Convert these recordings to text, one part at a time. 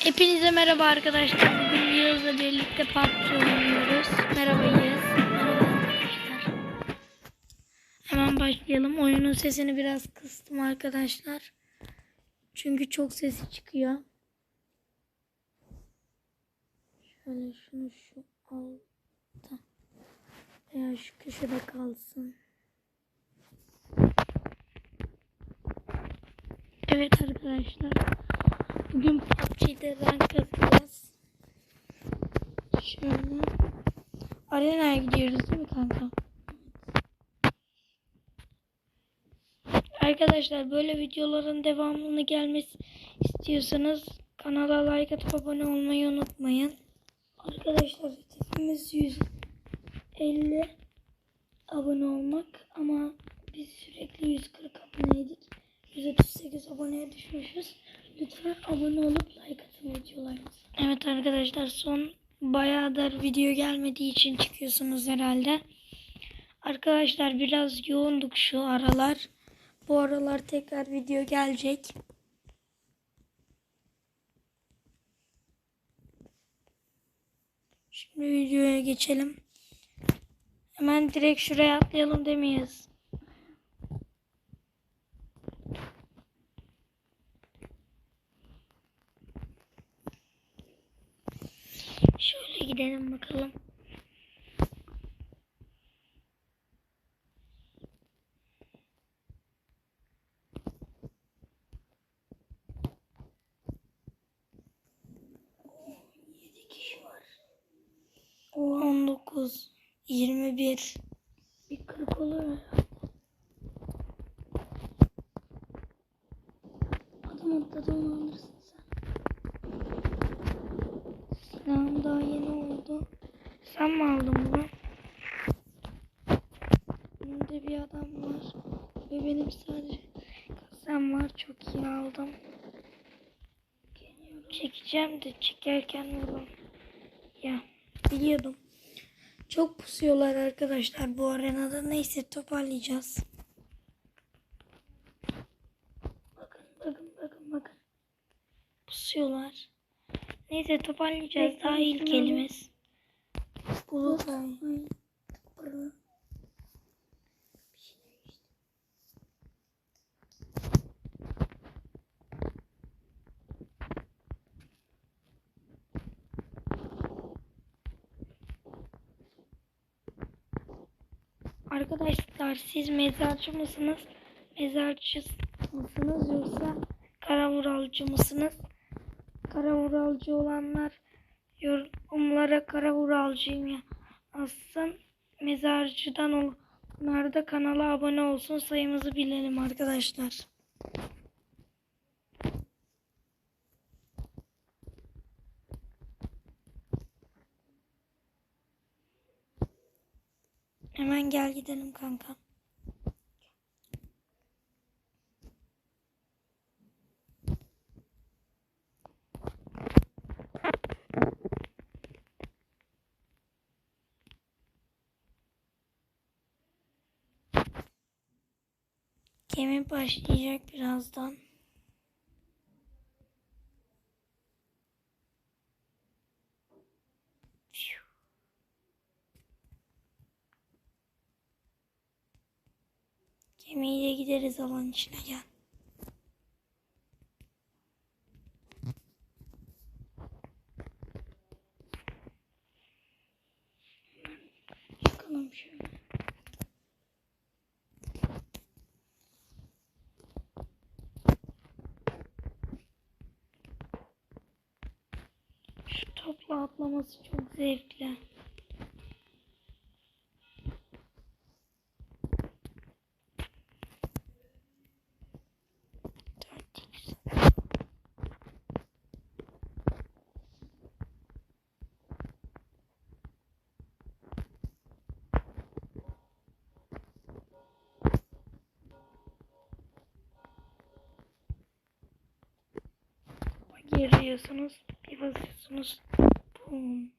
Hepinize merhaba arkadaşlar. Bugün Yağız'la birlikte PUBG oynuyoruz. Merhaba Yağız. Merhaba arkadaşlar. Hemen başlayalım. Oyunun sesini biraz kıstım arkadaşlar. Çünkü çok sesi çıkıyor. Şöyle şunu şu altta veya şu köşede kalsın. Evet arkadaşlar. Bugün PUBG'de rank atacağız. Şöyle. Arena'ya gidiyoruz değil mi kanka? Arkadaşlar böyle videoların devamını gelmesi istiyorsanız kanala like atıp abone olmayı unutmayın. Arkadaşlar hedefimiz 150 abone olmak ama biz sürekli 140 aboneydik. 138 aboneye düşmüşüz. Lütfen abone olup like atın videolarımıza. Evet arkadaşlar son bayağıdır video gelmediği için çıkıyorsunuz herhalde. Arkadaşlar biraz yoğunduk şu aralar. Bu aralar tekrar video gelecek. Şimdi videoya geçelim. Hemen direkt şuraya atlayalım demeyiz. Şöyle gidelim bakalım. Kişi var. 19, 21, bir 40 olur herhalde. Adam atladı onu alırsın sen. Silahım daha yeni oldu. Sen mi aldın bunu? Önümde bir adam var. Ve benim sadece kasam var. Çok iyi aldım. Çekeceğim de çekerken vurun. Ya biliyordum. Çok pusuyorlar arkadaşlar bu arenada. Neyse toparlayacağız. Bakın bakın bakın bakın. Pusuyorlar. Neyse toparlayacağız. Daha ilk elimiz. Bulut ay. Arkadaşlar siz mezarcı mısınız? Mezarcı mısınız yoksa kara vuralcı mısınız? Kara vuralcı olanlar yorumlara kara vuralcıyım ya. Aslan mezarcıdan olanlar da kanala abone olsun sayımızı bilelim arkadaşlar. Hemen gel gidelim kanka. Gemi başlayacak birazdan. Gemiyle gideriz alan içine gel. Yakalım şöyle. Şu topla atlaması çok zevkli. Giriyorsunuz, bir basıyorsunuz. Boom.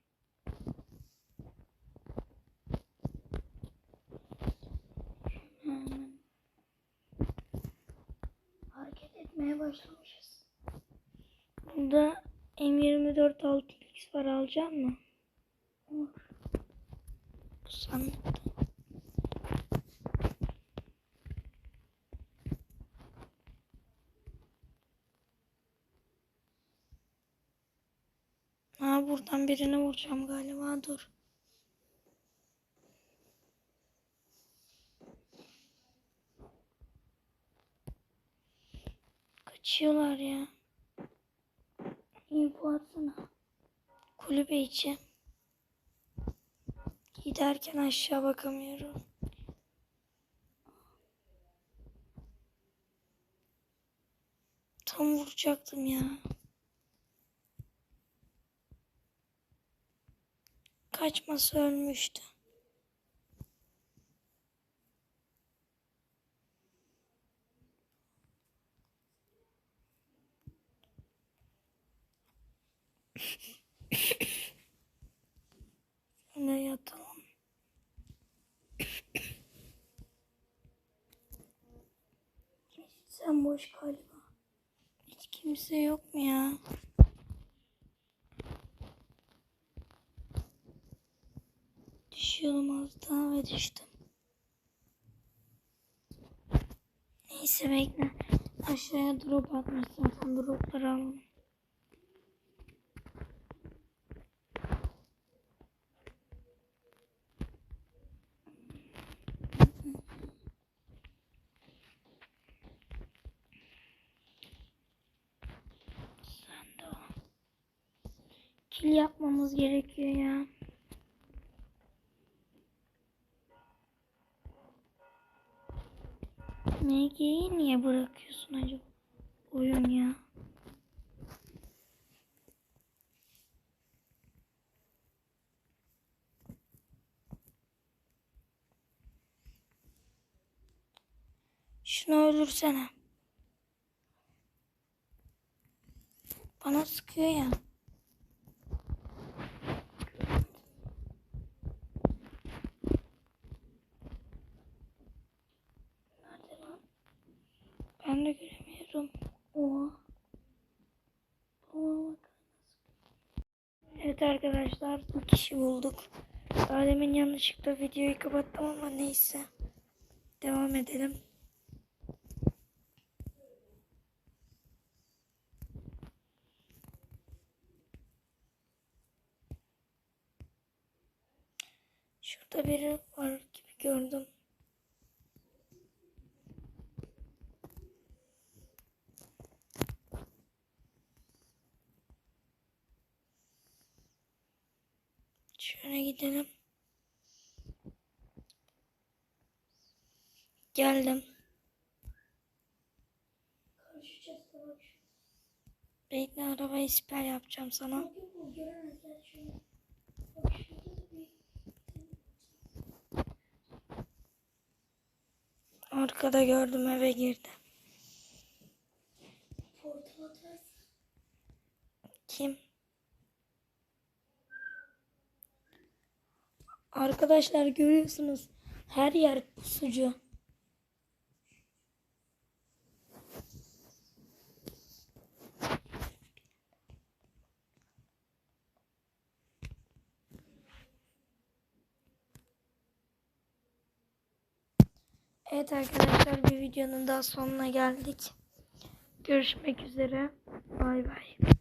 Hemen hareket etmeye başlamışız. Burada M24 6x var alacak mı? Olur. Bu sandıkta. Buradan birini vuracağım galiba dur. Kaçıyorlar ya. İyi bu atsana. Kulübe içi. Giderken aşağı bakamıyorum. Tam vuracaktım ya. Kaçması ölmüştü. Şuna yatalım. Sen boş galiba. Hiç kimse yok mu ya? Daha ve düştüm. Neyse bekle. Aşağıya drop atmış zaten dropları alalım. Sen de o. Kill yapmamız gerekiyor ya. MG'yi niye bırakıyorsun acaba? Oyun ya. Şunu öldürsene. Bana sıkıyor ya. Arkadaşlar bu kişi bulduk. Alemin yanlışlıkla videoyu kapattım ama neyse. Devam edelim. Şurada biri var gibi gördüm. Şöyle gidelim. Geldim. Bekle arabayı siper yapacağım sana. Arkada gördüm eve girdi. Kim? Arkadaşlar görüyorsunuz her yer pusucu. Evet arkadaşlar bir videonun daha sonuna geldik. Görüşmek üzere. Bay bay.